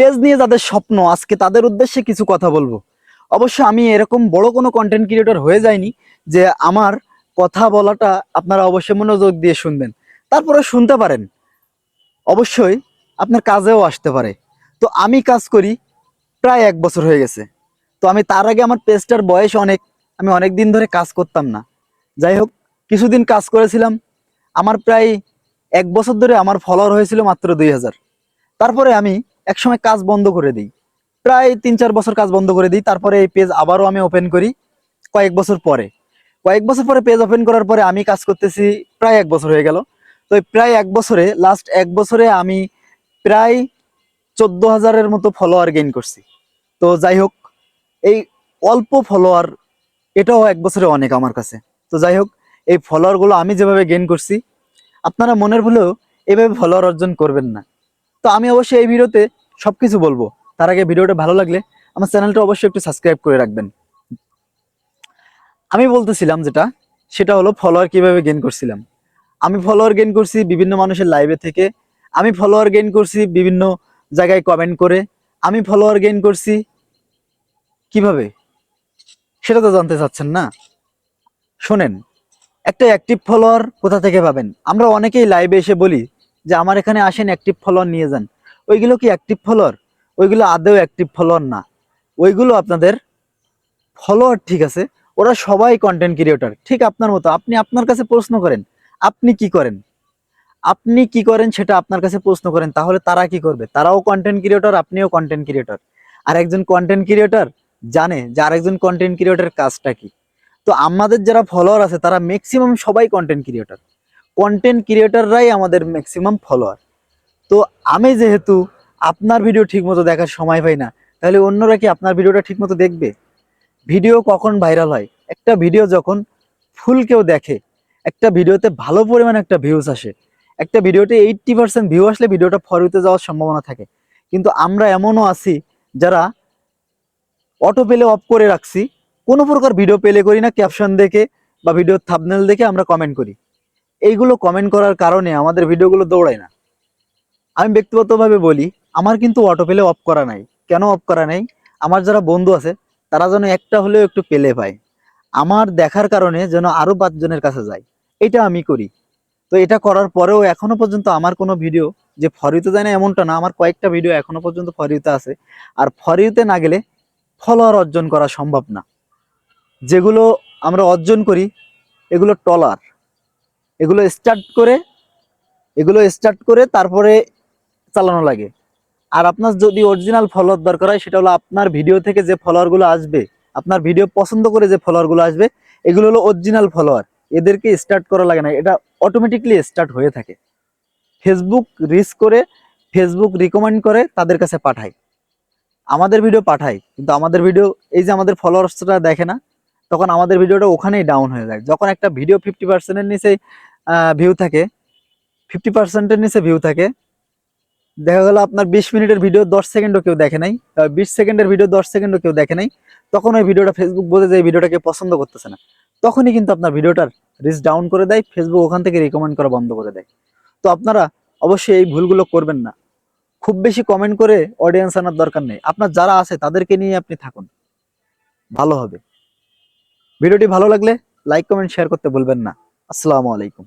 Page নিয়ে যাদের স্বপ্ন, আজকে তাদের উদ্দেশ্যে কিছু কথা বলব। অবশ্য আমি এরকম বড় কোনো কন্টেন্ট ক্রিয়েটর হয়ে যায়নি যে আমার কথা বলাটা আপনারা অবশ্যই মনোযোগ দিয়ে শুনবেন। তারপরে শুনতে পারেন। অবশ্যই আপনার কাজেও আসতে পারে। তো আমি কাজ করি প্রায় এক বছর হয়ে গেছে। তো আমি তার আগে আমার পেজটার বয়স অনেক, আমি অনেক দিন ধরে কাজ করতাম না। যাই হোক, কিছুদিন কাজ করেছিলাম। আমার প্রায় এক বছর ধরে আমার ফলোয়ার হয়েছিল মাত্র দুই হাজার। তারপরে আমি একসময় কাজ বন্ধ করে দিই। প্রায় তিন চার বছর কাজ বন্ধ করে দিই, তারপরে এই পেজ আবারও আমি ওপেন করি কয়েক বছর পরে। কয়েক বছর পরে পেজ ওপেন করার পরে আমি কাজ করতেছি প্রায় এক বছর হয়ে গেল। তো প্রায় এক বছরে লাস্ট এক বছরে আমি প্রায় চোদ্দ হাজারের মতো ফলোয়ার গেইন করছি। তো যাই হোক, এই অল্প ফলোয়ার এটাও এক বছরে অনেক আমার কাছে। তো যাই হোক, এই ফলোয়ারগুলো আমি যেভাবে গেইন করছি, আপনারা মনের ভুলেও এভাবে ফলোয়ার অর্জন করবেন না। তো আমি অবশ্যই এই ভিডিওতে সবকিছু বলব। তার আগে ভিডিওটা ভালো লাগলে আমার চ্যানেলটা অবশ্যই একটু সাবস্ক্রাইব করে রাখবেন। আমি বলতেছিলাম যেটা, সেটা হলো ফলোয়ার কীভাবে গেইন করছিলাম। আমি ফলোয়ার গেইন করছি বিভিন্ন মানুষের লাইভে থেকে, আমি ফলোয়ার গেইন করছি বিভিন্ন জায়গায় কমেন্ট করে, আমি ফলোয়ার গেইন করছি কীভাবে? সেটা তো জানতে চাচ্ছেন না। শোনেন, একটা অ্যাক্টিভ ফলোয়ার কোথা থেকে পাবেন? আমরা অনেকেই লাইভে এসে বলি যে, আমার এখানে আসেন অ্যাক্টিভ ফলোয়ার নিয়ে যান। ওইগুলো কি অ্যাক্টিভ ফলোয়ার ওইগুলো আদৌ অ্যাক্টিভ ফলোয়ার না। ওইগুলো আপনাদের ফলোয়ার ঠিক আছে। ওরা সবাই কন্টেন্ট ক্রিয়েটর ঠিক আপনার মতো। আপনি আপনার কাছে প্রশ্ন করেন, আপনি কি করেন? আপনি কি করেন সেটা আপনার কাছে প্রশ্ন করেন, তাহলে তারা কি করবে? তারাও কন্টেন্ট ক্রিয়েটর আপনিও কন্টেন্ট ক্রিয়েটর আর একজন কন্টেন্ট ক্রিয়েটর জানে যে আরেকজন কন্টেন্ট ক্রিয়েটরের কাজটা কি। তো আমাদের যারা ফলোয়ার আছে, তারা ম্যাক্সিমাম সবাই কন্টেন্ট ক্রিয়েটর কন্টেন্ট ক্রিয়েটররাই আমাদের ম্যাক্সিমাম ফলোয়ার তো আমি যেহেতু আপনার ভিডিও ঠিকমতো দেখার সময় পাই না, তাহলে অন্যরা কি আপনার ভিডিওটা ঠিকমতো দেখবে? ভিডিও কখন ভাইরাল হয়? একটা ভিডিও যখন ফুল কেউ দেখে, একটা ভিডিওতে ভালো পরিমাণে একটা ভিউজ আসে, একটা ভিডিওতে এইটটি পার্সেন্ট ভিউ আসলে ভিডিওটা ফরিতে যাওয়ার সম্ভাবনা থাকে। কিন্তু আমরা এমনও আছি যারা অটো পেলে অফ করে রাখছি, কোনো প্রকার ভিডিও পেলে করি না ক্যাপশন দেখে বা ভিডিও থাবনেল দেখে আমরা কমেন্ট করি। এইগুলো কমেন্ট করার কারণে আমাদের ভিডিওগুলো দৌড়ায় না। আমি ব্যক্তিগতভাবে বলি, আমার কিন্তু অটো পেলে অফ করা নাই। কেন অফ করা নাই? আমার যারা বন্ধু আছে, তারা যেন একটা হলেও একটু পেলে পায় আমার দেখার কারণে যেন আরও পাঁচজনের কাছে যায়। এটা আমি করি। তো এটা করার পরেও এখনও পর্যন্ত আমার কোনো ভিডিও যে ফরিতে যায় না এমনটা না, আমার কয়েকটা ভিডিও এখনও পর্যন্ত ফরিতে আছে। আর ফরিতে না গেলে ফলোয়ার অর্জন করা সম্ভব না। যেগুলো আমরা অর্জন করি, এগুলো টলার। এগুলো স্টার্ট করে, এগুলো স্টার্ট করে তারপরে চালানো লাগে। আর আপনার যদি অরিজিনাল ফলোয়ার দরকার হয়, সেটা হলো আপনার ভিডিও থেকে যে ফলোয়ারগুলো আসবে, আপনার ভিডিও পছন্দ করে যে ফলোয়ারগুলো আসবে, এগুলো হলো অরিজিনাল ফলোয়ার এদেরকে স্টার্ট করা লাগে না, এটা অটোমেটিকলি স্টার্ট হয়ে থাকে। ফেসবুক রিস করে ফেসবুক রিকমেন্ড করে, তাদের কাছে পাঠায়। আমাদের ভিডিও পাঠায়, কিন্তু আমাদের ভিডিও এই যে আমাদের ফলোয়ার্সটা দেখে না, তখন আমাদের ভিডিওটা ওখানেই ডাউন হয়ে যায়। যখন একটা ভিডিও ফিফটি পার্সেন্টের নিচে ভিউ থাকে ফিফটি পার্সেন্টের নিচে ভিউ থাকে দেখা গেল আপনার বিশ মিনিটের ভিডিও দশ সেকেন্ডও কেউ দেখে নাই বিশ সেকেন্ডের ভিডিও দশ সেকেন্ডও কেউ দেখে নাই। তখন ওই ভিডিওটা ফেসবুক বোঝে যে এই ভিডিওটাকে পছন্দ করতেছে না। তখনই কিন্তু আপনার ভিডিওটার রিচ ডাউন করে দেয় ফেসবুক ওখান থেকে রিকমেন্ড করা বন্ধ করে দেয়। তো আপনারা অবশ্যই এই ভুলগুলো করবেন না। খুব বেশি কমেন্ট করে অডিয়েন্স আনার দরকার নেই। আপনার যারা আছে, তাদেরকে নিয়ে আপনি থাকুন। ভালো হবে। ভিডিওটি ভালো লাগলে লাইক কমেন্ট শেয়ার করতে বলবেন না। আসসালামু আলাইকুম।